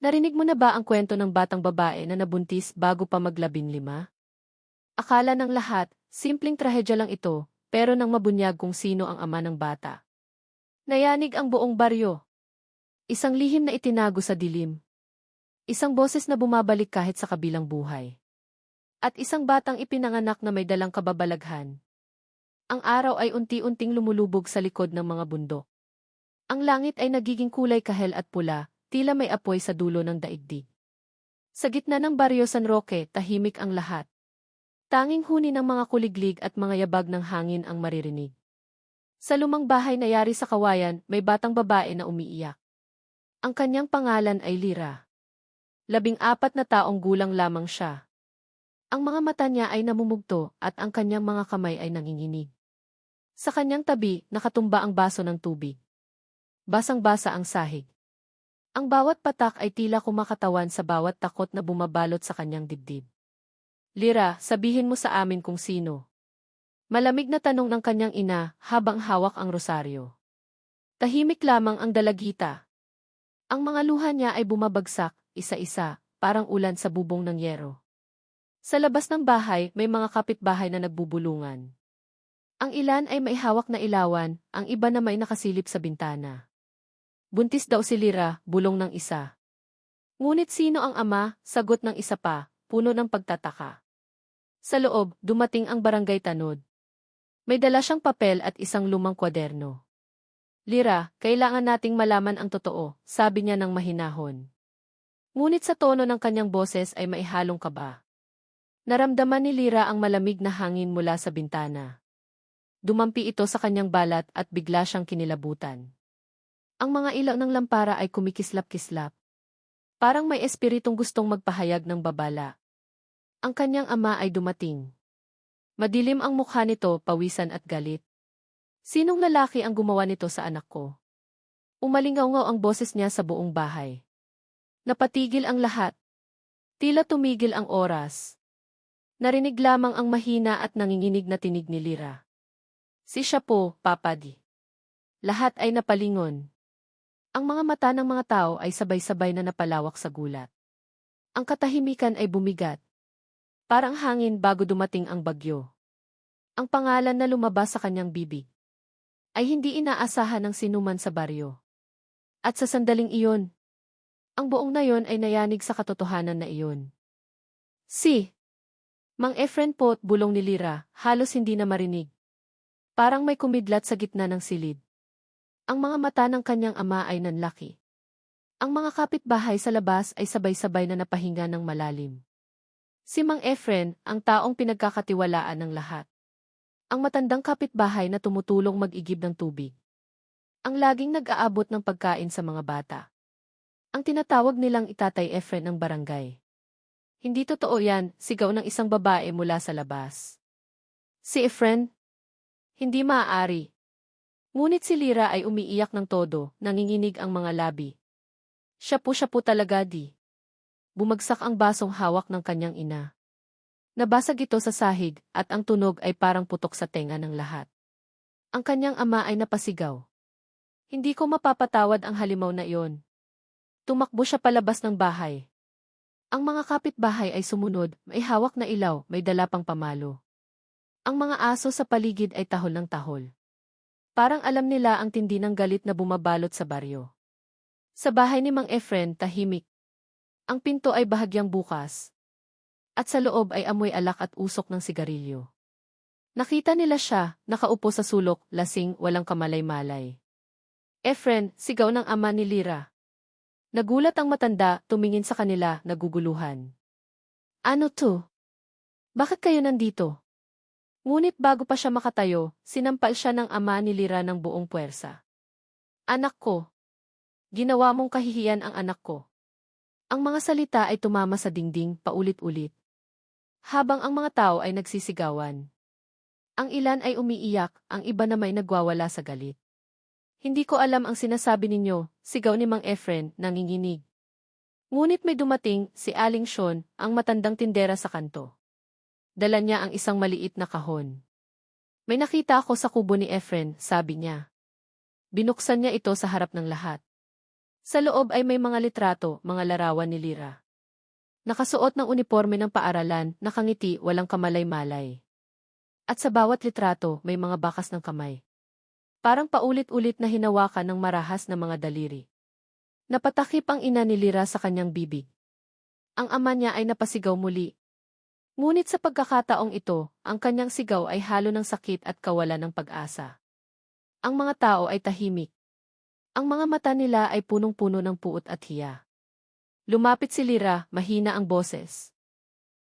Narinig mo na ba ang kwento ng batang babae na nabuntis bago pa maglabing lima? Akala ng lahat, simpleng trahedya lang ito, pero nang mabunyag kung sino ang ama ng bata. Nayanig ang buong baryo. Isang lihim na itinago sa dilim. Isang boses na bumabalik kahit sa kabilang buhay. At isang batang ipinanganak na may dalang kababalaghan. Ang araw ay unti-unting lumulubog sa likod ng mga bundok. Ang langit ay nagiging kulay kahel at pula, tila may apoy sa dulo ng daigdig. Sa gitna ng baryo San Roque, tahimik ang lahat. Tanging huni ng mga kuliglig at mga yabag ng hangin ang maririnig. Sa lumang bahay na yari sa kawayan, may batang babae na umiiyak. Ang kanyang pangalan ay Lira. Labing apat na taong gulang lamang siya. Ang mga mata niya ay namumugto at ang kanyang mga kamay ay nanginginig. Sa kanyang tabi, nakatumba ang baso ng tubig. Basang-basa ang sahig. Ang bawat patak ay tila kumakatawan sa bawat takot na bumabalot sa kanyang dibdib. Lira, sabihin mo sa amin kung sino. Malamig na tanong ng kanyang ina habang hawak ang rosaryo. Tahimik lamang ang dalagita. Ang mga luha niya ay bumabagsak, isa-isa, parang ulan sa bubong ng yero. Sa labas ng bahay, may mga kapitbahay na nagbubulungan. Ang ilan ay may hawak na ilawan, ang iba na may nakasilip sa bintana. Buntis daw si Lira, bulong ng isa. Ngunit sino ang ama, sagot ng isa pa, puno ng pagtataka. Sa loob, dumating ang barangay tanod. May dala siyang papel at isang lumang kwaderno. Lira, kailangan nating malaman ang totoo, sabi niya ng mahinahon. Ngunit sa tono ng kanyang boses ay maihalong kaba. Naramdaman ni Lira ang malamig na hangin mula sa bintana. Dumampi ito sa kanyang balat at bigla siyang kinilabutan. Ang mga ilaw ng lampara ay kumikislap-kislap. Parang may espiritong gustong magpahayag ng babala. Ang kanyang ama ay dumating. Madilim ang mukha nito, pawisan at galit. Sinong lalaki ang gumawa nito sa anak ko? Umalingaw-ngaw ang boses niya sa buong bahay. Napatigil ang lahat. Tila tumigil ang oras. Narinig lamang ang mahina at nanginginig na tinig ni Lira. Si siya po, Papa Di. Lahat ay napalingon. Ang mga mata ng mga tao ay sabay-sabay na napalawak sa gulat. Ang katahimikan ay bumigat. Parang hangin bago dumating ang bagyo. Ang pangalan na lumabas sa kanyang bibig ay hindi inaasahan ng sinuman sa baryo. At sa sandaling iyon, ang buong na yon ay nayanig sa katotohanan na iyon. Si Mang Efren po bulong ni Lira, halos hindi na marinig. Parang may kumidlat sa gitna ng silid. Ang mga mata ng kanyang ama ay nanlaki. Ang mga kapitbahay sa labas ay sabay-sabay na napahinga ng malalim. Si Mang Efren, ang taong pinagkakatiwalaan ng lahat. Ang matandang kapitbahay na tumutulong mag-igib ng tubig. Ang laging nag-aabot ng pagkain sa mga bata. Ang tinatawag nilang itatay Efren ng barangay. Hindi totoo yan, sigaw ng isang babae mula sa labas. Si Efren? Hindi maaari, Ngunit si Lira ay umiiyak ng todo, nanginginig ang mga labi. Siya po siya po talaga di. Bumagsak ang basong hawak ng kanyang ina. Nabasag ito sa sahig, at ang tunog ay parang putok sa tenga ng lahat. Ang kanyang ama ay napasigaw. Hindi ko mapapatawad ang halimaw na iyon. Tumakbo siya palabas ng bahay. Ang mga kapitbahay ay sumunod, may hawak na ilaw, may dala pang pamalo. Ang mga aso sa paligid ay tahol ng tahol. Parang alam nila ang tindi ng galit na bumabalot sa baryo. Sa bahay ni Mang Efren, tahimik. Ang pinto ay bahagyang bukas. At sa loob ay amoy alak at usok ng sigarilyo. Nakita nila siya, nakaupo sa sulok, lasing, walang kamalay-malay. Efren, sigaw ng ama ni Lira. Nagulat ang matanda, tumingin sa kanila, naguguluhan. Ano to? Bakit kayo nandito? Ngunit bago pa siya makatayo, sinampal siya ng ama ni Lira ng buong puwersa. Anak ko. Ginawa mong kahihiyan ang anak ko. Ang mga salita ay tumama sa dingding paulit-ulit. Habang ang mga tao ay nagsisigawan. Ang ilan ay umiiyak, ang iba na may nagwawala sa galit. Hindi ko alam ang sinasabi ninyo, sigaw ni Mang Efren, nanginginig. Ngunit may dumating, si Aling Sean, ang matandang tindera sa kanto. Dala niya ang isang maliit na kahon. May nakita ako sa kubo ni Efren, sabi niya. Binuksan niya ito sa harap ng lahat. Sa loob ay may mga litrato, mga larawan ni Lira. Nakasuot ng uniforme ng paaralan, nakangiti, walang kamalay-malay. At sa bawat litrato, may mga bakas ng kamay. Parang paulit-ulit na hinawakan ng marahas na mga daliri. Napatakip ang ina ni Lira sa kanyang bibig. Ang ama niya ay napasigaw muli. Ngunit sa pagkakataong ito, ang kanyang sigaw ay halo ng sakit at kawalan ng pag-asa. Ang mga tao ay tahimik. Ang mga mata nila ay punong-puno ng puot at hiya. Lumapit si Lira, mahina ang boses.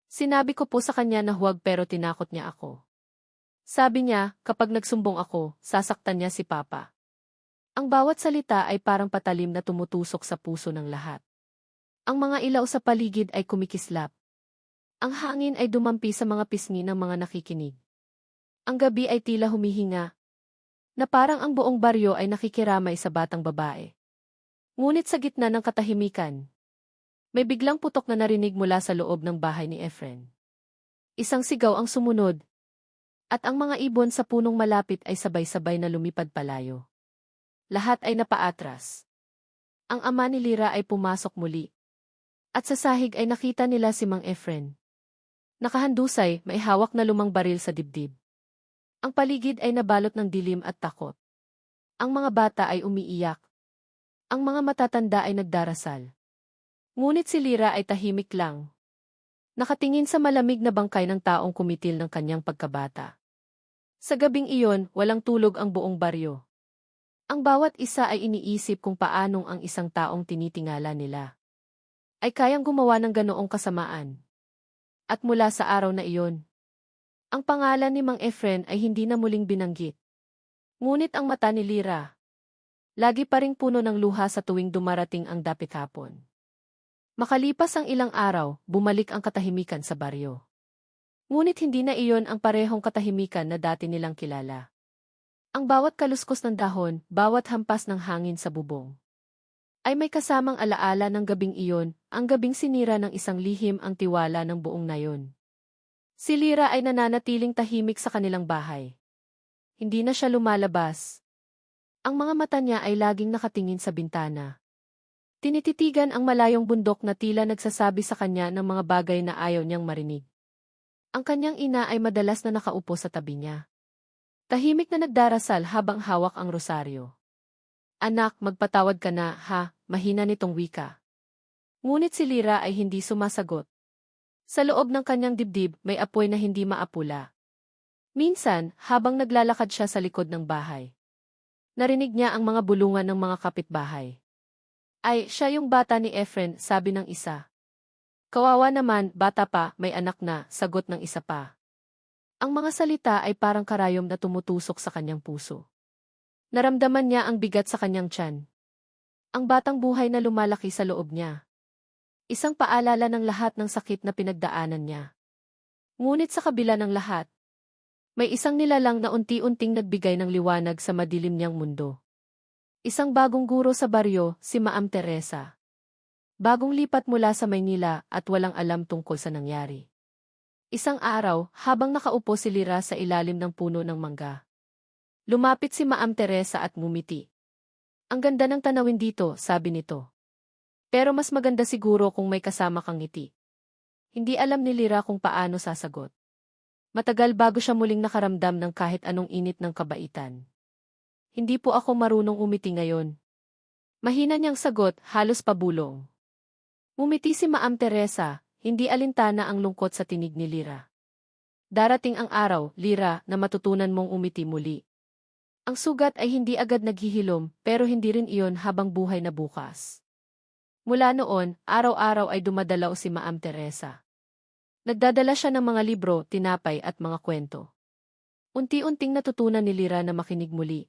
Sinabi ko po sa kanya na huwag pero tinakot niya ako. Sabi niya, kapag nagsumbong ako, sasaktan niya si Papa. Ang bawat salita ay parang patalim na tumutusok sa puso ng lahat. Ang mga ilaw sa paligid ay kumikislap. Ang hangin ay dumampi sa mga pisngi ng mga nakikinig. Ang gabi ay tila humihinga, na parang ang buong baryo ay nakikiramay sa batang babae. Ngunit sa gitna ng katahimikan, may biglang putok na narinig mula sa loob ng bahay ni Efren. Isang sigaw ang sumunod, at ang mga ibon sa punong malapit ay sabay-sabay na lumipad palayo. Lahat ay napaatras. Ang ama ni Lira ay pumasok muli. At sa sahig ay nakita nila si Mang Efren. Nakahandusay, may hawak na lumang baril sa dibdib. Ang paligid ay nabalot ng dilim at takot. Ang mga bata ay umiiyak. Ang mga matatanda ay nagdarasal. Ngunit si Lira ay tahimik lang. Nakatingin sa malamig na bangkay ng taong kumitil ng kanyang pagkabata. Sa gabing iyon, walang tulog ang buong baryo. Ang bawat isa ay iniisip kung paanong ang isang taong tinitingala nila ay kayang gumawa ng ganoong kasamaan. At mula sa araw na iyon, ang pangalan ni Mang Efren ay hindi na muling binanggit. Ngunit ang mata ni Lira, lagi pa ring puno ng luha sa tuwing dumarating ang dapit hapon. Makalipas ang ilang araw, bumalik ang katahimikan sa baryo. Ngunit hindi na iyon ang parehong katahimikan na dati nilang kilala. Ang bawat kaluskos ng dahon, bawat hampas ng hangin sa bubong, ay may kasamang alaala ng gabing iyon, ang gabing sinira ng isang lihim ang tiwala ng buong nayon. Si Lira ay nananatiling tahimik sa kanilang bahay. Hindi na siya lumalabas. Ang mga mata niya ay laging nakatingin sa bintana. Tinititigan ang malayong bundok na tila nagsasabi sa kanya ng mga bagay na ayaw niyang marinig. Ang kanyang ina ay madalas na nakaupo sa tabi niya. Tahimik na nagdarasal habang hawak ang rosaryo. Anak, magpatawad ka na, ha, mahina nitong wika. Ngunit si Lira ay hindi sumasagot. Sa loob ng kanyang dibdib, may apoy na hindi maapula. Minsan, habang naglalakad siya sa likod ng bahay, narinig niya ang mga bulungan ng mga kapitbahay. Ay, siya yung bata ni Efren, sabi ng isa. Kawawa naman, bata pa, may anak na, sagot ng isa pa. Ang mga salita ay parang karayom na tumutusok sa kanyang puso. Naramdaman niya ang bigat sa kanyang tiyan. Ang batang buhay na lumalaki sa loob niya. Isang paalala ng lahat ng sakit na pinagdaanan niya. Ngunit sa kabila ng lahat, may isang nilalang na unti-unting nagbigay ng liwanag sa madilim niyang mundo. Isang bagong guro sa baryo, si Maam Teresa. Bagong lipat mula sa Maynila at walang alam tungkol sa nangyari. Isang araw, habang nakaupo si Lira sa ilalim ng puno ng mangga. Lumapit si Maam Teresa at ngumiti. Ang ganda ng tanawin dito, sabi nito. Pero mas maganda siguro kung may kasama kang ngiti. Hindi alam ni Lira kung paano sasagot. Matagal bago siya muling nakaramdam ng kahit anong init ng kabaitan. Hindi po ako marunong umiti ngayon. Mahina niyang sagot, halos pabulong. Umiti si Maam Teresa, hindi alintana ang lungkot sa tinig ni Lira. Darating ang araw, Lira, na matutunan mong umiti muli. Ang sugat ay hindi agad naghihilom, pero hindi rin iyon habang buhay na bukas. Mula noon, araw-araw ay dumadalaw si Maam Teresa. Nagdadala siya ng mga libro, tinapay at mga kwento. Unti-unting natutunan ni Lira na makinig muli.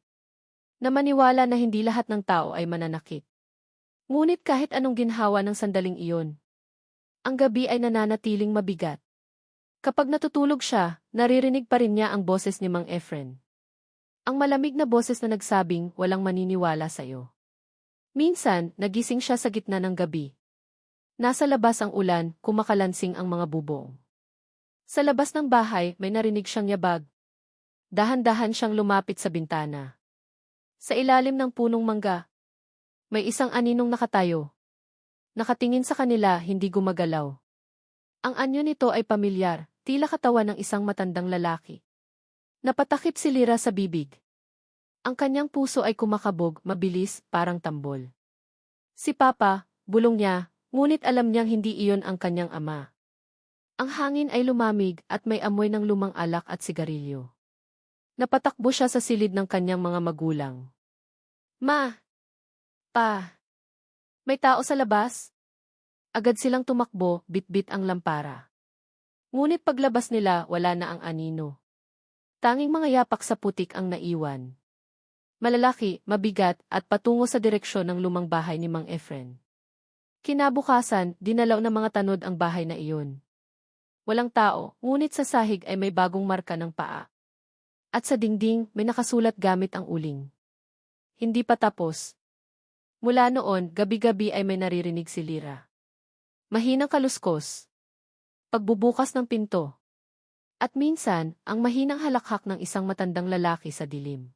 Na maniwala na hindi lahat ng tao ay mananakit. Ngunit kahit anong ginhawa ng sandaling iyon, ang gabi ay nananatiling mabigat. Kapag natutulog siya, naririnig pa rin niya ang boses ni Mang Efren. Ang malamig na boses na nagsabing walang maniniwala sa iyo. Minsan, nagising siya sa gitna ng gabi. Nasa labas ang ulan, kumakalansing ang mga bubong. Sa labas ng bahay, may narinig siyang yabag. Dahan-dahan siyang lumapit sa bintana. Sa ilalim ng punong mangga, May isang aninong nakatayo. Nakatingin sa kanila, hindi gumagalaw. Ang anyo nito ay pamilyar, tila katawan ng isang matandang lalaki. Napatakip si Lira sa bibig. Ang kanyang puso ay kumakabog, mabilis, parang tambol. Si Papa, bulong niya, ngunit alam niyang hindi iyon ang kanyang ama. Ang hangin ay lumamig at may amoy ng lumang alak at sigarilyo. Napatakbo siya sa silid ng kanyang mga magulang. Ma! Pa! May tao sa labas? Agad silang tumakbo, bitbit ang lampara. Ngunit paglabas nila, wala na ang anino. Tanging mga yapak sa putik ang naiwan. Malalaki, mabigat, at patungo sa direksyon ng lumang bahay ni Mang Efren. Kinabukasan, dinalaw ng mga tanod ang bahay na iyon. Walang tao, ngunit sa sahig ay may bagong marka ng paa. At sa dingding, may nakasulat gamit ang uling. Hindi pa tapos. Mula noon, gabi-gabi ay may naririnig si Lira. Mahinang kaluskos. Pagbubukas ng pinto. At minsan, ang mahinang halakhak ng isang matandang lalaki sa dilim.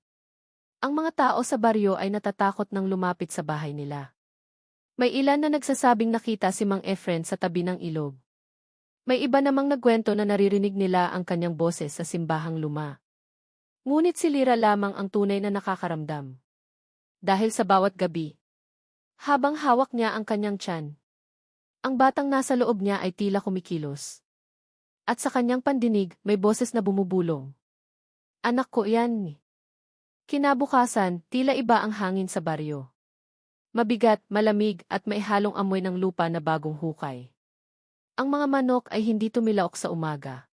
Ang mga tao sa baryo ay natatakot nang lumapit sa bahay nila. May ilan na nagsasabing nakita si Mang Efren sa tabi ng ilog. May iba namang nagkwento na naririnig nila ang kanyang boses sa simbahang luma. Ngunit si Lira lamang ang tunay na nakakaramdam. Dahil sa bawat gabi. Habang hawak niya ang kanyang tiyan. Ang batang nasa loob niya ay tila kumikilos. At sa kanyang pandinig, may boses na bumubulong. Anak ko yan. Kinabukasan, tila iba ang hangin sa baryo. Mabigat, malamig, at may halong amoy ng lupa na bagong hukay. Ang mga manok ay hindi tumilaok sa umaga.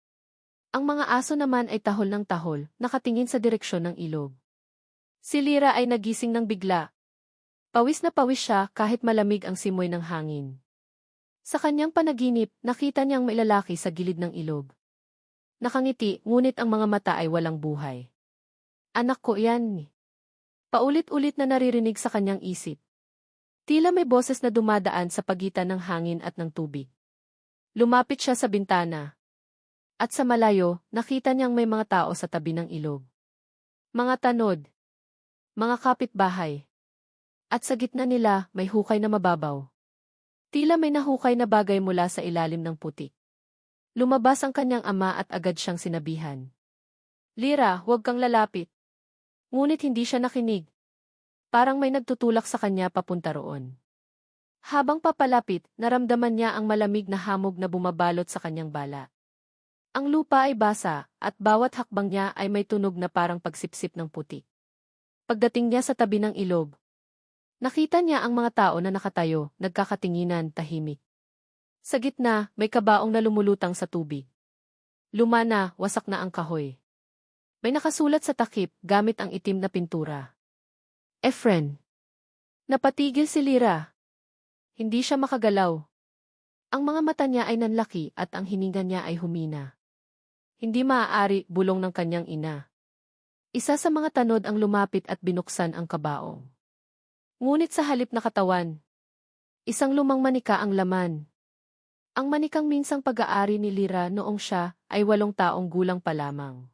Ang mga aso naman ay tahol ng tahol, nakatingin sa direksyon ng ilog. Si Lira ay nagising ng bigla. Pawis na pawis siya kahit malamig ang simoy ng hangin. Sa kanyang panaginip, nakita niyang may lalaki sa gilid ng ilog. Nakangiti, ngunit ang mga mata ay walang buhay. Anak ko yan. Paulit-ulit na naririnig sa kanyang isip. Tila may boses na dumadaan sa pagitan ng hangin at ng tubig. Lumapit siya sa bintana. At sa malayo, nakita niyang may mga tao sa tabi ng ilog. Mga tanod. Mga kapitbahay. At sa gitna nila, may hukay na mababaw. Tila may nahukay na bagay mula sa ilalim ng putik. Lumabas ang kanyang ama at agad siyang sinabihan. Lira, huwag kang lalapit. Ngunit hindi siya nakinig. Parang may nagtutulak sa kanya papunta roon. Habang papalapit, naramdaman niya ang malamig na hamog na bumabalot sa kanyang bala. Ang lupa ay basa, at bawat hakbang niya ay may tunog na parang pagsipsip ng putik. Pagdating niya sa tabi ng ilog, Nakita niya ang mga tao na nakatayo, nagkakatinginan, tahimik. Sa gitna, may kabaong na lumulutang sa tubig. Luma na, wasak na ang kahoy. May nakasulat sa takip, gamit ang itim na pintura. Efren. Napatigil si Lira. Hindi siya makagalaw. Ang mga mata niya ay nanlaki at ang hininga niya ay humina. Hindi maaari, bulong ng kanyang ina. Isa sa mga tanod ang lumapit at binuksan ang kabaong. Ngunit sa halip na katawan, isang lumang manika ang laman. Ang manikang minsang pag-aari ni Lira noong siya ay walong taong gulang pa lamang.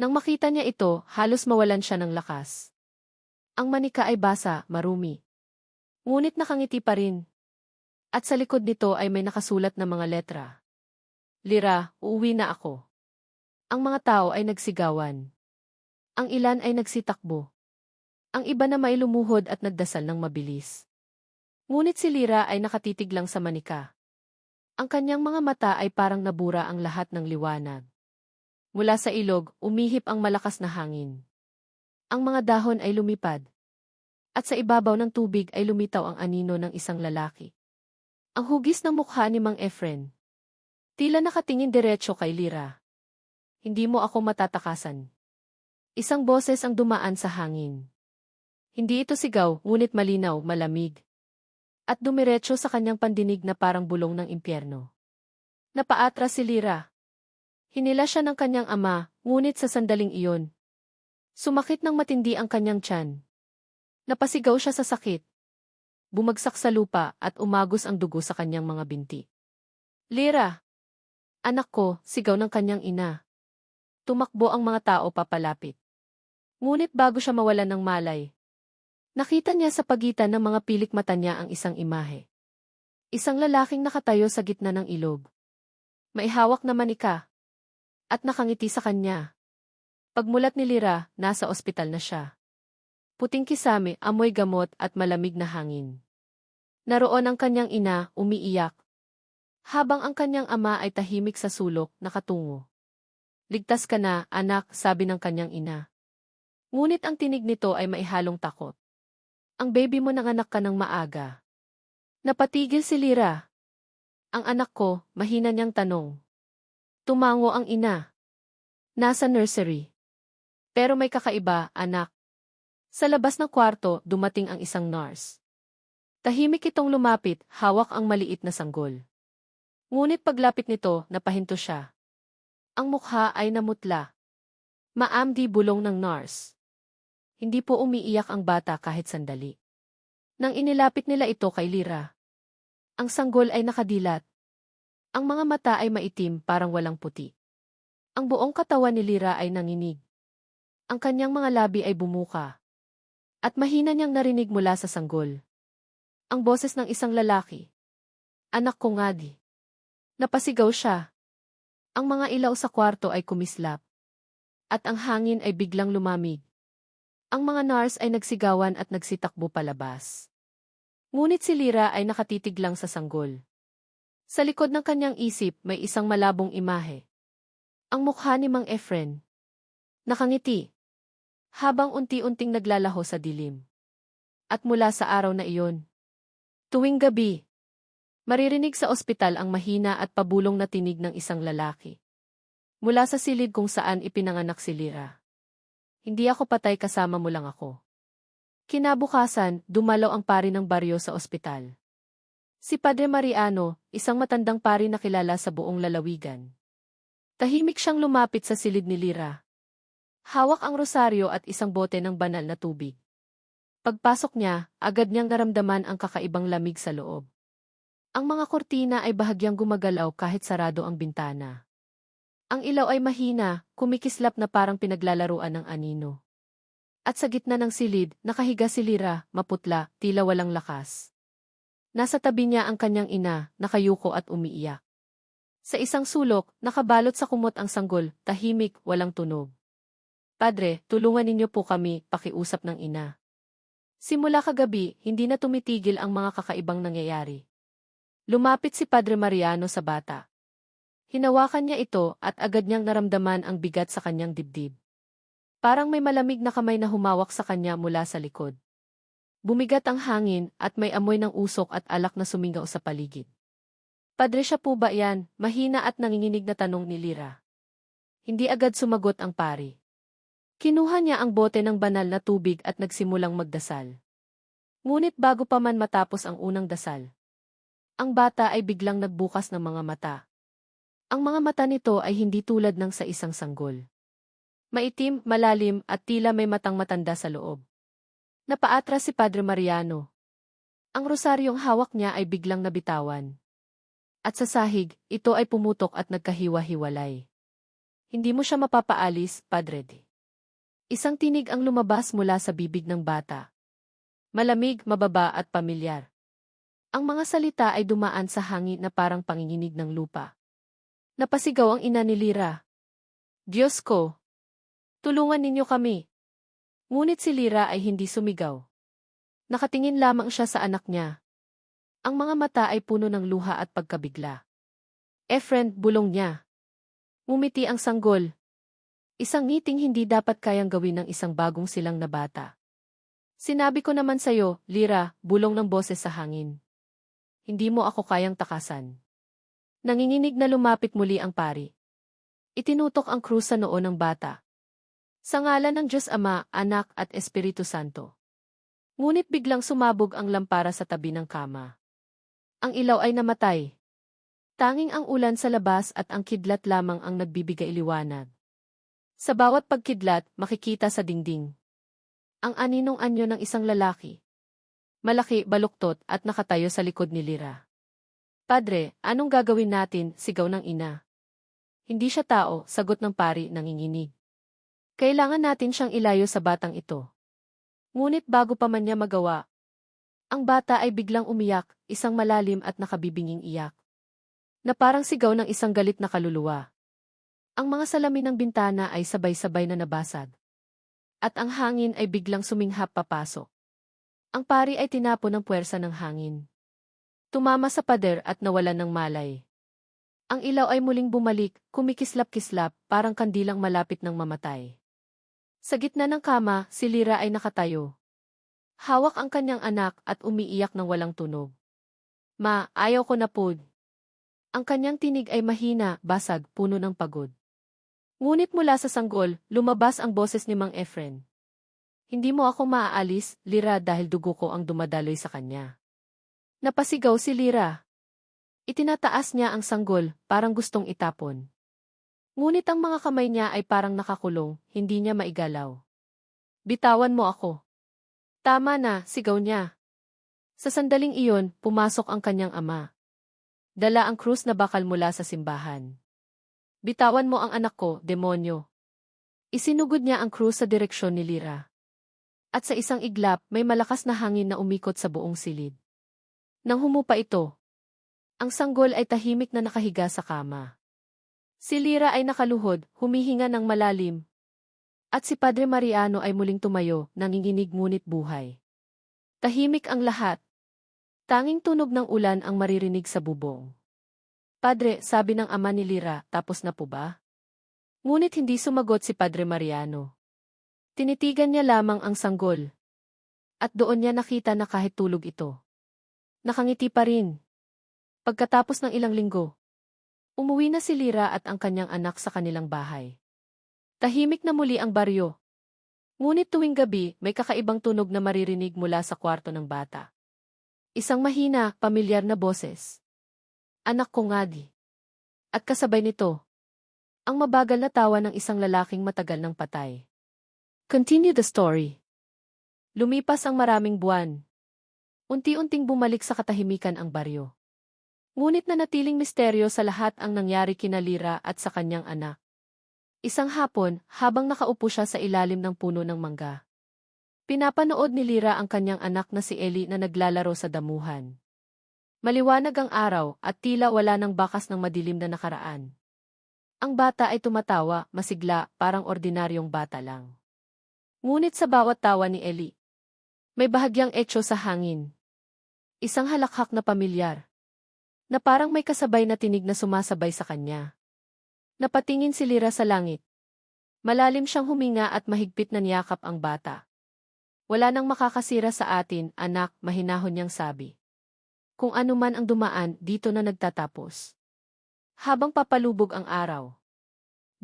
Nang makita niya ito, halos mawalan siya ng lakas. Ang manika ay basa, marumi. Ngunit nakangiti pa rin. At sa likod nito ay may nakasulat na mga letra. Lira, uuwi na ako. Ang mga tao ay nagsigawan. Ang ilan ay nagsitakbo. Ang iba na may lumuhod at nagdasal ng mabilis. Ngunit si Lira ay nakatitig lang sa manika. Ang kanyang mga mata ay parang nabura ang lahat ng liwanag. Mula sa ilog, umihip ang malakas na hangin. Ang mga dahon ay lumipad. At sa ibabaw ng tubig ay lumitaw ang anino ng isang lalaki. Ang hugis ng mukha ni Mang Efren. Tila nakatingin diretso kay Lira. Hindi mo ako matatakasan. Isang boses ang dumaan sa hangin. Hindi ito sigaw, ngunit malinaw, malamig. At dumiretso sa kanyang pandinig na parang bulong ng impyerno. Napaatras si Lira. Hinila siya ng kanyang ama, ngunit sa sandaling iyon. Sumakit ng matindi ang kanyang tiyan. Napasigaw siya sa sakit. Bumagsak sa lupa at umagos ang dugo sa kanyang mga binti. Lira! Anak ko, sigaw ng kanyang ina. Tumakbo ang mga tao papalapit. Ngunit bago siya mawalan ng malay, Nakita niya sa pagitan ng mga pilik mata niya ang isang imahe. Isang lalaking nakatayo sa gitna ng ilog. Maihawak na manika. At nakangiti sa kanya. Pagmulat ni Lira, nasa ospital na siya. Puting kisame, amoy gamot at malamig na hangin. Naroon ang kanyang ina, umiiyak. Habang ang kanyang ama ay tahimik sa sulok, nakatungo. Ligtas ka na, anak, sabi ng kanyang ina. Ngunit ang tinig nito ay maihalong takot. Ang baby mo nanganak ka ng maaga. Napatigil si Lira. Ang anak ko, mahina niyang tanong. Tumango ang ina. Nasa nursery. Pero may kakaiba, anak. Sa labas ng kwarto, dumating ang isang nurse. Tahimik itong lumapit, hawak ang maliit na sanggol. Ngunit paglapit nito, napahinto siya. Ang mukha ay namutla. Maamdi bulong ng nurse. Hindi po umiiyak ang bata kahit sandali. Nang inilapit nila ito kay Lira. Ang sanggol ay nakadilat. Ang mga mata ay maitim parang walang puti. Ang buong katawan ni Lira ay nanginig. Ang kanyang mga labi ay bumuka. At mahina niyang narinig mula sa sanggol. Ang boses ng isang lalaki. Anak ko nga di. Napasigaw siya. Ang mga ilaw sa kwarto ay kumislap. At ang hangin ay biglang lumamig. Ang mga nurse ay nagsigawan at nagsitakbo palabas. Ngunit si Lira ay nakatitig lang sa sanggol. Sa likod ng kanyang isip may isang malabong imahe. Ang mukha ni Mang Efren. Nakangiti. Habang unti-unting naglalaho sa dilim. At mula sa araw na iyon. Tuwing gabi. Maririnig sa ospital ang mahina at pabulong na tinig ng isang lalaki. Mula sa silid kung saan ipinanganak si Lira. Hindi ako patay kasama mo lang ako. Kinabukasan, dumalaw ang pari ng baryo sa ospital. Si Padre Mariano, isang matandang pari na kilala sa buong lalawigan. Tahimik siyang lumapit sa silid ni Lira. Hawak ang rosaryo at isang bote ng banal na tubig. Pagpasok niya, agad niyang naramdaman ang kakaibang lamig sa loob. Ang mga kortina ay bahagyang gumagalaw kahit sarado ang bintana. Ang ilaw ay mahina, kumikislap na parang pinaglalaruan ng anino. At sa gitna ng silid, nakahiga si Lira, maputla, tila walang lakas. Nasa tabi niya ang kanyang ina, nakayuko at umiiyak. Sa isang sulok, nakabalot sa kumot ang sanggol, tahimik, walang tunog. Padre, tulungan ninyo po kami, pakiusap ng ina. Simula kagabi, hindi na tumitigil ang mga kakaibang nangyayari. Lumapit si Padre Mariano sa bata. Hinawakan niya ito at agad niyang naramdaman ang bigat sa kanyang dibdib. Parang may malamig na kamay na humawak sa kanya mula sa likod. Bumigat ang hangin at may amoy ng usok at alak na sumingaw sa paligid. Padre siya po ba yan? Mahina at nanginginig na tanong ni Lira. Hindi agad sumagot ang pari. Kinuha niya ang bote ng banal na tubig at nagsimulang magdasal. Ngunit bago pa man matapos ang unang dasal, ang bata ay biglang nagbukas ng mga mata. Ang mga mata nito ay hindi tulad ng sa isang sanggol. Maitim, malalim, at tila may matang matanda sa loob. Napaatras si Padre Mariano. Ang rosaryong hawak niya ay biglang nabitawan. At sa sahig, ito ay pumutok at nagkahiwa-hiwalay. Hindi mo siya mapapaalis, Padre de. Isang tinig ang lumabas mula sa bibig ng bata. Malamig, mababa at pamilyar. Ang mga salita ay dumaan sa hangin na parang panginginig ng lupa. Napasigaw ang ina ni Lira. Diyos ko! Tulungan ninyo kami. Ngunit si Lira ay hindi sumigaw. Nakatingin lamang siya sa anak niya. Ang mga mata ay puno ng luha at pagkabigla. Efren, bulong niya. Ngumiti ang sanggol. Isang ngiting hindi dapat kayang gawin ng isang bagong silang na bata. Sinabi ko naman sa'yo, Lira, bulong ng boses sa hangin. Hindi mo ako kayang takasan. Nanginginig na lumapit muli ang pari. Itinutok ang krus sa noo ng bata. Sa ngalan ng Diyos Ama, Anak at Espiritu Santo. Ngunit biglang sumabog ang lampara sa tabi ng kama. Ang ilaw ay namatay. Tanging ang ulan sa labas at ang kidlat lamang ang nagbibigay liwanag. Sa bawat pagkidlat, makikita sa dingding. Ang aninong anyo ng isang lalaki. Malaki, baluktot at nakatayo sa likod ni Lira. Padre, anong gagawin natin, sigaw ng ina. Hindi siya tao, sagot ng pari nanginginig. Kailangan natin siyang ilayo sa batang ito. Ngunit bago pa man niya magawa, ang bata ay biglang umiyak, isang malalim at nakabibinging iyak. Na parang sigaw ng isang galit na kaluluwa. Ang mga salamin ng bintana ay sabay-sabay na nabasag. At ang hangin ay biglang suminghap papasok. Ang pari ay tinapo ng puwersa ng hangin. Tumama sa pader at nawalan ng malay. Ang ilaw ay muling bumalik, kumikislap-kislap, parang kandilang malapit ng mamatay. Sa gitna ng kama, si Lira ay nakatayo. Hawak ang kanyang anak at umiiyak ng walang tunog. Ma, ayaw ko na pod. Ang kanyang tinig ay mahina, basag, puno ng pagod. Ngunit mula sa sanggol, lumabas ang boses ni Mang Efren. Hindi mo ako maaalis, Lira dahil dugo ko ang dumadaloy sa kanya. Napasigaw si Lira. Itinataas niya ang sanggol, parang gustong itapon. Ngunit ang mga kamay niya ay parang nakakulong, hindi niya maigalaw. Bitawan mo ako. Tama na, sigaw niya. Sa sandaling iyon, pumasok ang kanyang ama. Dala ang krus na bakal mula sa simbahan. Bitawan mo ang anak ko, demonyo. Isinugod niya ang krus sa direksyon ni Lira. At sa isang iglap, may malakas na hangin na umikot sa buong silid. Nang humupa ito, ang sanggol ay tahimik na nakahiga sa kama. Si Lira ay nakaluhod, humihinga ng malalim. At si Padre Mariano ay muling tumayo, nanginginig ngunit buhay. Tahimik ang lahat. Tanging tunog ng ulan ang maririnig sa bubong. Padre, sabi ng ama ni Lira, tapos na po ba? Ngunit hindi sumagot si Padre Mariano. Tinitigan niya lamang ang sanggol. At doon niya nakita na kahit tulog ito. Nakangiti pa rin. Pagkatapos ng ilang linggo, umuwi na si Lira at ang kanyang anak sa kanilang bahay. Tahimik na muli ang baryo. Ngunit tuwing gabi, may kakaibang tunog na maririnig mula sa kwarto ng bata. Isang mahina, pamilyar na boses. Anak ko nga di. At kasabay nito, ang mabagal na tawa ng isang lalaking matagal ng patay. Continue the story. Lumipas ang maraming buwan. Unti-unting bumalik sa katahimikan ang baryo. Ngunit na natiling misteryo sa lahat ang nangyari kina Lira at sa kanyang anak. Isang hapon, habang nakaupo siya sa ilalim ng puno ng mangga. Pinapanood ni Lira ang kanyang anak na si Eli na naglalaro sa damuhan. Maliwanag ang araw at tila wala ng bakas ng madilim na nakaraan. Ang bata ay tumatawa, masigla, parang ordinaryong bata lang. Ngunit sa bawat tawa ni Eli, may bahagyang etso sa hangin. Isang halakhak na pamilyar, na parang may kasabay na tinig na sumasabay sa kanya. Napatingin si Lira sa langit. Malalim siyang huminga at mahigpit na niyakap ang bata. Wala nang makakasira sa atin, anak, mahinahon niyang sabi. Kung ano man ang dumaan, dito na nagtatapos. Habang papalubog ang araw.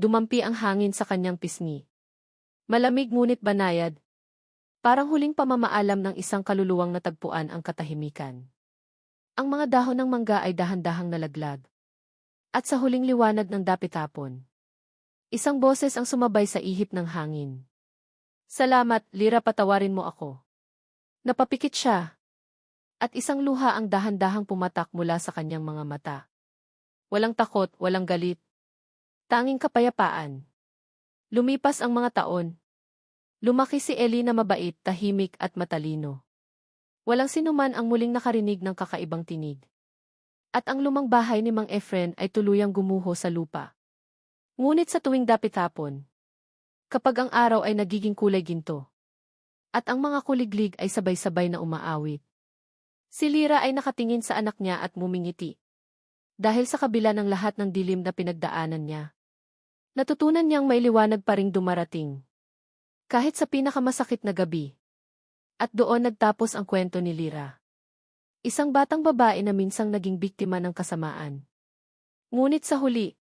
Dumampi ang hangin sa kanyang pisngi. Malamig ngunit banayad. Parang huling pamamaalam ng isang kaluluwang natagpuan ang katahimikan. Ang mga dahon ng mangga ay dahan-dahang nalaglag. At sa huling liwanag ng dapit-hapon, isang boses ang sumabay sa ihip ng hangin. Salamat, Lira patawarin mo ako. Napapikit siya. At isang luha ang dahan-dahang pumatak mula sa kanyang mga mata. Walang takot, walang galit. Tanging kapayapaan. Lumipas ang mga taon. Lumaki si Ellie na mabait, tahimik at matalino. Walang sinuman ang muling nakarinig ng kakaibang tinig. At ang lumang bahay ni Mang Efren ay tuluyang gumuho sa lupa. Ngunit sa tuwing dapit hapon, kapag ang araw ay nagiging kulay ginto, at ang mga kuliglig ay sabay-sabay na umaawit, si Lira ay nakatingin sa anak niya at mumingiti. Dahil sa kabila ng lahat ng dilim na pinagdaanan niya, natutunan niyang may liwanag pa ring dumarating. Kahit sa pinakamasakit na gabi, at doon nagtapos ang kwento ni Lira. Isang batang babae na minsang naging biktima ng kasamaan. Ngunit sa huli,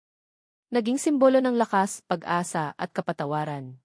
naging simbolo ng lakas, pag-asa at kapatawaran.